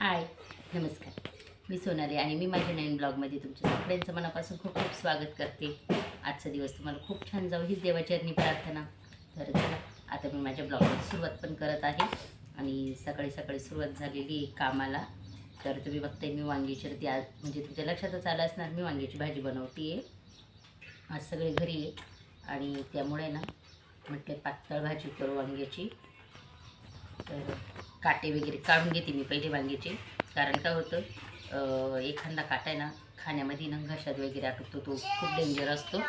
हाय नमस्कार. मी सोनाली आणि मी माझ्या नवीन ब्लॉगमध्ये तुमच्या सगळ्यांचं मनापासून खूप खूप स्वागत करते. आजचा दिवस तुम्हाला खूप छान जाऊ हीच देवाचरणी प्रार्थना. तर चला आता मी माझ्या ब्लॉगला सुरुवात पण करत आहे. आणि सकाळी सकाळी सुरुवात झालेली आहे कामाला. तर तुम्ही बघताय मी वांग्याची रती आज म्हणजे तुमच्या लक्षातच आलं असणार मी वांग्याची भाजी बनवते आहे आज सगळे घरी आहे. आणि त्यामुळे ना म्हटले पातळ भाजी करू वांग्याची. तर काटे वगैरे काढून घेते मी पहिले वांग्याचे. कारण काय होतं एखादा काटा आहे ना खाण्यामध्ये ना घशात वगैरे आटकतो तो खूप डेंजर असतो.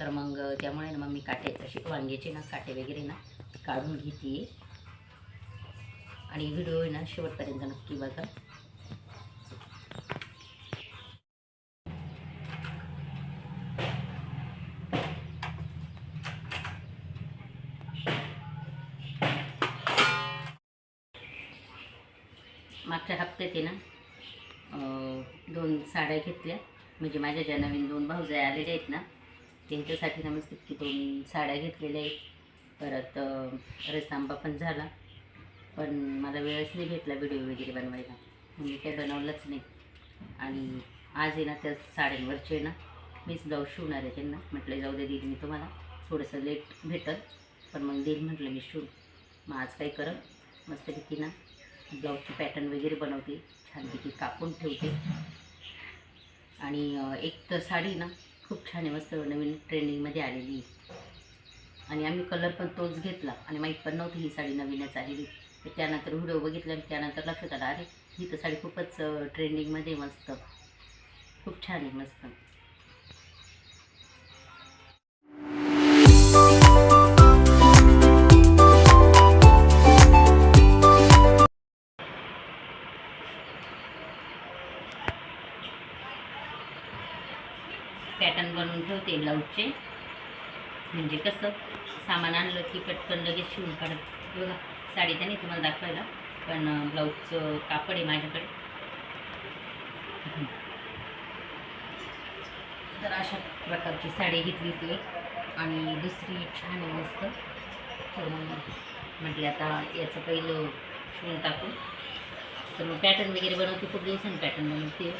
तर मग त्यामुळे ना मग मी काटे असे वांग्याचे ना काटे वगैरे ना काढून घेते. आणि व्हिडिओ आहे ना शेवटपर्यंत नक्की बघा. मागच्या हप्त्यात आहे ना दोन साड्या घेतल्या. म्हणजे माझ्या ज्या नवीन दोन भाऊजाई आलेले आहेत ना त्यांच्यासाठी ना मस्त की दोन साड्या घेतलेल्या आहेत. परत रसांबा पण झाला. पण मला वेळच नाही भेटला व्हिडिओ वगैरे बनवायला. म्हणजे मी काही बनवलंच नाही. आणि आज आहे ना त्या साड्यांवरचे ना मीच ब्लाऊज शिवणार आहे त्यांना. म्हटलं जाऊ दे देईल मी तुम्हाला. थोडंसं लेट भेटल. पण मग देईल म्हटलं मी शिव मग आज काय करत मस्तपैकी ना ब्लाऊजची पॅटर्न वगैरे बनवते छानपैकी कापून ठेवते. आणि एक तर साडी ना खूप छान आहे मस्त नवीन ट्रेंडिंगमध्ये आलेली. आणि आम्ही कलर पण तोच घेतला आणि माहीत पण नव्हती ही साडी नवीनच आलेली. त्यानंतर व्हिडिओ बघितला आणि त्यानंतर लक्षात आलं अरे ही तर साडी खूपच ट्रेंडिंगमध्ये मस्त. खूप छान आहे मस्त. पॅटर्न बनवून ठेवते ब्लाऊजचे. म्हणजे कसं सामान आणलं की पटकन लगेच शिवून काढत. बघा साडी त्याने तुम्हाला दाखवायला पण ब्लाऊजचं कापड आहे माझ्याकडे. तर अशा प्रकारची साडी घेतली ती आणि दुसरी छान आहे मस्त. तर म्हटलं म्हटले आता याचं पहिलं शिवून टाकून तर मग पॅटर्न वगैरे बनवते खूप दिवसांनी पॅटर्न बनवते.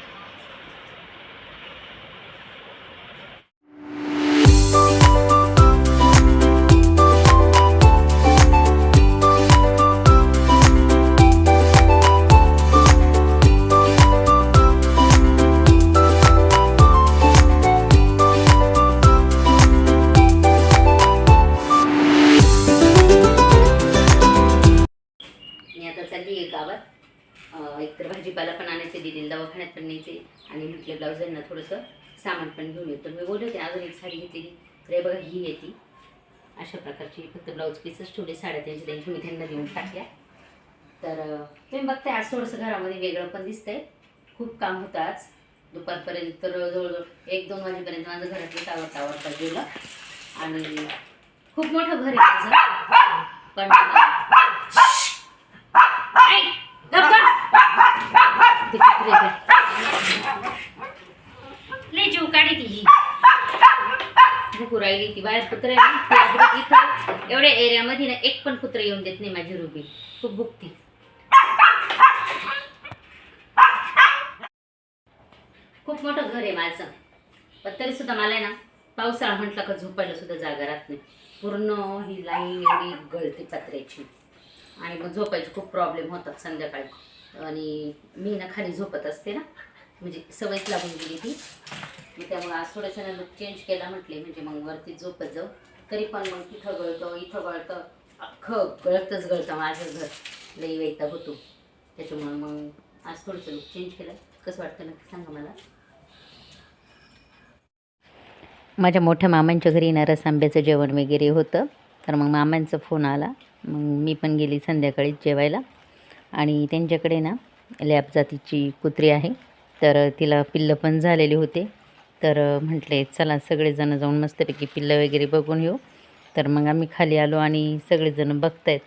तर भाजीपाला पण आणायचे दिदी दवाखान्यात पण न्यायचे आणि म्हटलं ब्लाऊजांना थोडंसं सामान पण घेऊन येतो मी बोलले होते अजून एक साडी घेतलेली तर हे बघा ही येते अशा प्रकारची फक्त ब्लाऊज पीसच ठेवले साड्या त्यांची त्यांची मी त्यांना देऊन टाकल्या. तर तुम्ही बघताय आज थोडंसं घरामध्ये वेगळं पण दिसतंय. खूप काम होतं आज. दुपारपर्यंत तर जवळजवळ एक दोन वाजेपर्यंत माझं घरातलं आवडता आवडता गेलं आणि खूप मोठं घर आहे माझं. पण गप. ते लय जीव काढी ती भुकू राहिली ती बाहेर कुत्र इथं एवढ्या एरियामध्ये ना एक पण कुत्र येऊन देत नाही माझी रुबी. खूप भुकती. खूप मोठं घर आहे माझं. पण तरी सुद्धा मला आहे ना पावसाळा म्हटलं का झोपायला सुद्धा जागा राहत नाही. पूर्ण ही लाईन एवढी गळती पत्र्याची. आणि मग झोपायची खूप प्रॉब्लेम होतात संध्याकाळी. आणि मी ना खाली झोपत असते ना. म्हणजे सवयच लागून गेली ती. मग त्यामुळे आज थोडंसं लुक चेंज केला म्हटले म्हणजे मग वरती झोपत जाऊ. तरी पण मग तिथं गळतं इथं गळतं. अख्खं गळतच गळतं माझं घर. लई वैता होतो. त्याच्यामुळं मग आज थोडंसं लुक चेंज केलं. कसं वाटतं नक्की सांगा मला. माझ्या मोठ्या मामांच्या घरी ना सांब्याचं जेवण वगैरे होतं. तर मग मामांचा फोन आला. मग मी पण गेली संध्याकाळीच जेवायला. आणि त्यांच्याकडे ना लॅब जातीची कुत्री आहे. तर तिला पिल्लं पण झालेले होते. तर म्हटले चला सगळेजण जाऊन मस्तपैकी पिल्लं वगैरे बघून येऊ. तर मग आम्ही खाली आलो आणि सगळेजण बघतायत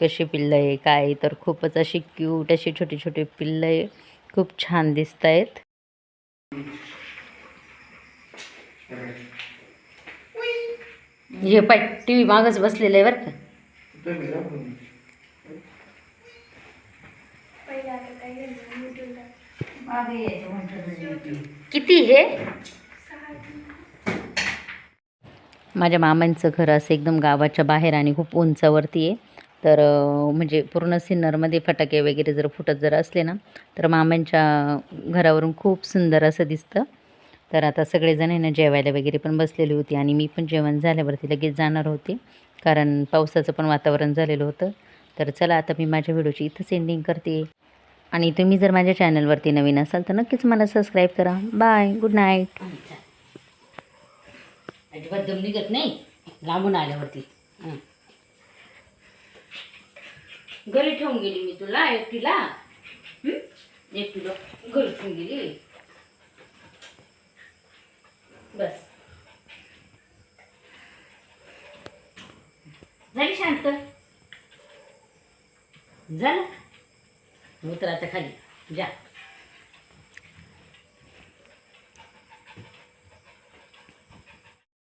कशी पिल्लं आहे काय आहे. तर खूपच अशी क्यूट अशी छोटी छोटी पिल्लं आहे. खूप छान दिसत आहेत हे पाय टी व्ही मागच बसलेलं आहे बरं का पहिले आता काय झालं किती हे? माझ्या मामांचं घर असं एकदम गावाच्या बाहेर आणि खूप उंचावरती आहे. तर म्हणजे पूर्ण सिन्नरमध्ये फटाके वगैरे जर फुटत जर असले ना तर मामांच्या घरावरून खूप सुंदर असं दिसतं. तर आता सगळेजण आहे ना जेवायला वगैरे पण बसलेली होती आणि मी पण जेवण झाल्यावरती लगेच जाणार होते. कारण पावसाचं पण वातावरण झालेलं होतं. तर चला आता मी माझ्या व्हिडिओची इथंच एंडिंग करते. आणि तुम्ही जर माझ्या चॅनलवरती नवीन असाल तर नक्कीच मला सबस्क्राईब करा. बाय गुड नाईट अजिबात दम निघत नाही. लांबून आल्यावरती. घरी ठेवून गेली मी तुला एकटीला? हं? एकटीला. घरी ठेवून गेली? बस. झाली शांत? झालं? मूत्राच्या खाली. जा.